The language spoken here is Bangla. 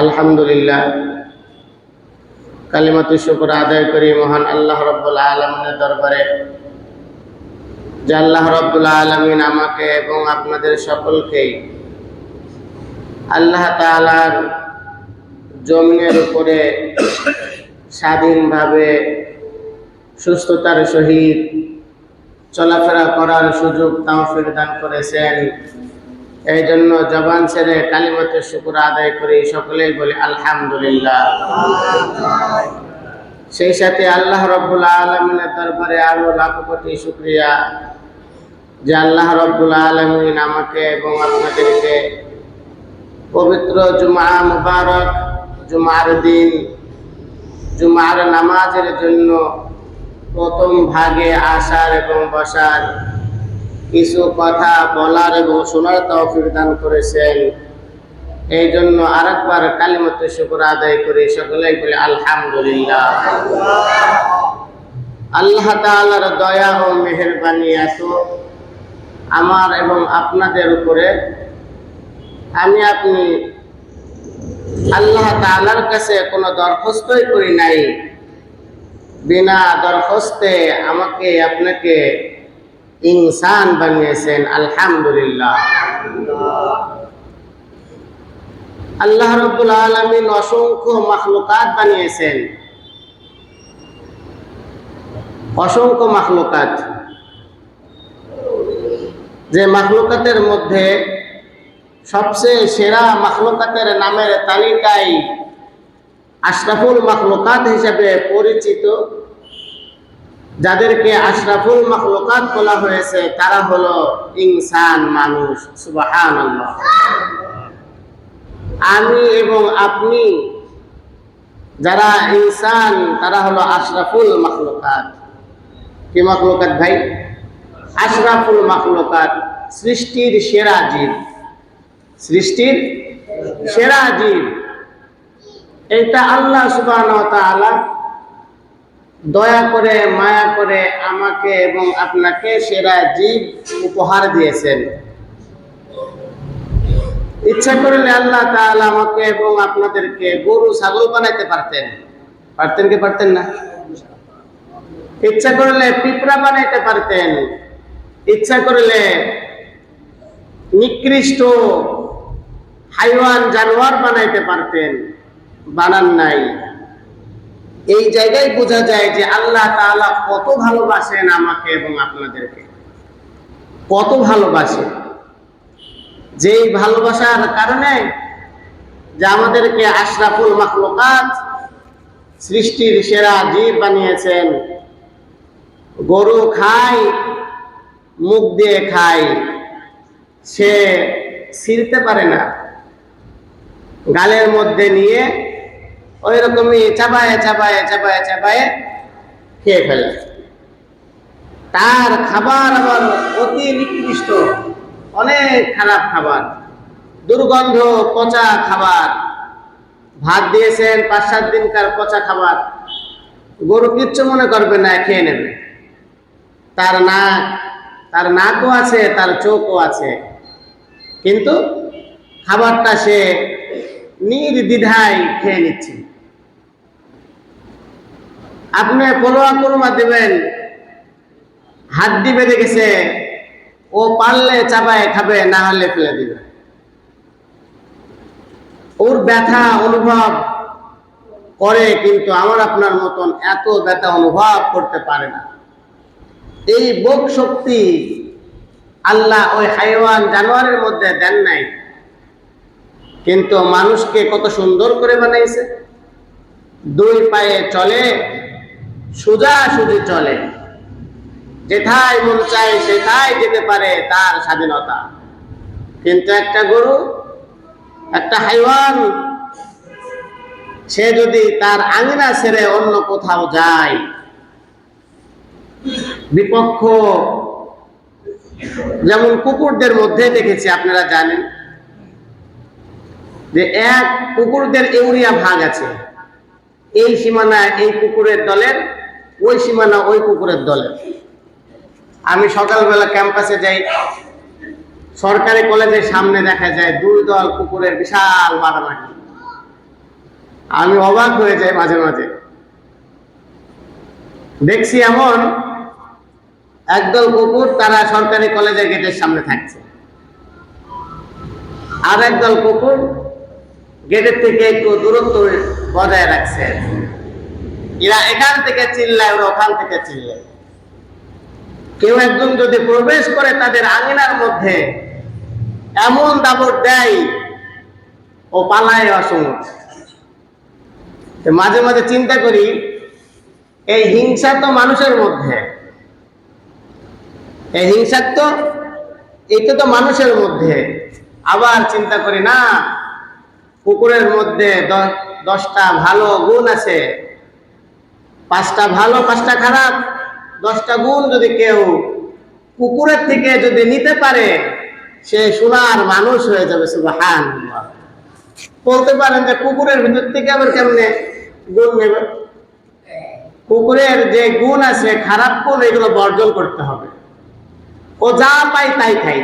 আলহামদুলিল্লাহ। কালিমাতু শুকর আদায় করি মহান আল্লাহ রব্বুল আলমিনের দরবারে। যে আল্লাহ রব্বুল আলমিন আমাকে এবং আপনাদের সকলকেই আল্লাহ তালার জমিনের উপরে স্বাধীনভাবে সুস্থতার সহিত চলাফেরা করার সুযোগ তাওফিক দান করেছেন। এই জন্য জবান ছেড়ে কালিমাতে শুকুর আদায় করে সকলেই বলি, আলহামদুলিল্লাহ। সেই সাথে আল্লাহ রব্বুল আলমিনের দরবারে আরও লাখ কোটি শুক্রিয়া যে আল্লাহ রব্বুল আলমিন আমাকে এবং আপনাদেরকে পবিত্র জুমা মুবারক, জুমার দিন, জুমার নামাজের জন্য প্রথম ভাগে আসার এবং বসার কিছু কথা বলার এবং শোনার তৌফিক দান করেছেন। এই জন্য আর আরেকবার কালিমতে শুকর আদায় করে, সকলেই বলে আলহামদুলিল্লাহ। আল্লাহ তাআলার দয়া ও মেহেরবানি এত আমার এবং আপনাদের উপরে। আমি আপনি আল্লাহ তাআলার কাছে কোনো দরখাস্তই করি নাই। বিনা দরখাস্তে আমাকে আপনাকে ইনসান বানিয়েছেন, আলহামদুলিল্লাহ। আল্লাহ রব্বুল আলমিন অসংখ্য মাখলুকাত বানিয়েছেন। অসংখ্য মাখলুকাত। যে মাখলুকাতের মধ্যে সবচেয়ে সেরা মাখলুকাতের নামের তালিকায় আশরাফুল মাখলুকাত হিসেবে পরিচিত যাদেরকে আশরাফুল মাখলুকাত বলা হয়েছে, তারা হলো ইনসান মানুষ। সুবাহান আমি এবং আপনি যারা ইনসান, তারা হলো আশরাফুল মাখলুকাত। কি মাখলুকাত ভাই? আশরাফুল মাখলুকাত, সৃষ্টির সেরা জীব। সৃষ্টির সেরা জীব। এটা আল্লাহ সুবাহ দয়া করে, মায়া করে আমাকে এবং আপনাকে সেরা জীব উপহার দিয়েছেন। ইচ্ছা করলে আল্লাহ তাআলা আমাকে এবং আপনাদেরকে গরু, ছাগল বানাইতে পারতেন। পারতেন কি পারতেন না? ইচ্ছা করলে পিঁপড়া বানাইতে পারতেন। ইচ্ছা করলে নিকৃষ্ট হাইওয়ান জানোয়ার বানাইতে পারতেন। বানান নাই। এই জায়গায় বোঝা যায় যে আল্লাহ তাআলা কত ভালোবাসেন আমাকে এবং আপনাদেরকে। কত ভালোবাসে। যেই ভালোবাসার কারণে যে আমাদেরকে আশরাফুল মাখলুকাত সৃষ্টির সেরা জীব বানিয়েছেন। গরু খায়, মুখ দিয়ে খায়। সে ছিঁড়তে পারে না। গালের মধ্যে নিয়ে ওই রকমই চাবায়ে চাবায়ে চাবায়ে চাবায়ে খেয়ে ফেলে। তার খাবার আবার অতি নিকৃষ্ট, অনেক খারাপ খাবার, দুর্গন্ধ পচা খাবার। ভাত দিয়েছেন, পাঁচ সাত দিনকার পচা খাবার। গরু কিচ্ছু মনে করবে না, খেয়ে নেবে। তার নাক তার নাকও আছে, তার চোখও আছে। কিন্তু খাবারটা সে নির্দ্বিধায় খেয়ে নিচ্ছে। আপনি পলোয়া কুরমা দেবেন। হাড্ডি বেঁধে গেছে। ও পারলে চাবায়, খাবে, না হলে ফেলে দিবে। ওর ব্যথা, অনুভব করে, কিন্তু আমার আপনার মতন এত ব্যথা অনুভব করতে পারে না। এই বোক শক্তি আল্লাহ ওই হাইওয়ান জানোয়ারের মধ্যে দেন নাই। কিন্তু মানুষকে কত সুন্দর করে বানাইছে দুই পায়ে চলে সোজা সুজি চলে। যেথায় মন চায় সেথায় যেতে পারে তার স্বাধীনতা। কিন্তু একটা গরু, একটা হাইওয়ান, সে যদি তার আঙিনা ছেড়ে অন্য কোথাও যায়, বিপক্ষ, যেমন কুকুরদের মধ্যে দেখেছি, আপনারা জানেন, যে এক কুকুরদের ইউরিয়া ভাগ আছে। এই সীমানা এই কুকুরের দলের ওই সীমানা ওই কুকুরের দলের আমি সকালবেলা ক্যাম্পাসে যাই, সরকারি কলেজের সামনে দেখা যায় দুই দল কুকুরের বিশাল মারামারি আমি অবাক হয়ে যাই মাঝে মাঝে। দেখছি এমন একদল কুকুর তারা সরকারি কলেজের গেটের সামনে থাকছে। আর একদল কুকুর গেটের থেকে একটু দূরত্ব বজায় রাখছে। এরা এখান থেকে চিল্লায়, ওরা ওখান থেকে চিল্লায়। কেউ একজন যদি প্রবেশ করে তাদের আঙিনার মধ্যে এমন দাবট দেয়, ও পালায় অসমুখ মাঝে মাঝে চিন্তা করি, এই হিংসা তো মানুষের মধ্যে। এই হিংসা তো এটা তো মানুষের মধ্যে। আবার চিন্তা করি, না, কুকুরের মধ্যে দশটা ভালো গুণ আছে। পাঁচটা ভালো, পাঁচটা খারাপ, দশটা গুণ যদি কেউ কুকুরের থেকে যদি নিতে পারে, সে সোনার মানুষ হয়ে যাবে সুবাহান বলতে পারেন যে কুকুরের ভিতর থেকে আবার কেমনে গুণ নেবে? কুকুরের যে গুণ আছে, খারাপ গুণ, এগুলো বর্জন করতে হবে। ও যা পাই তাই খাই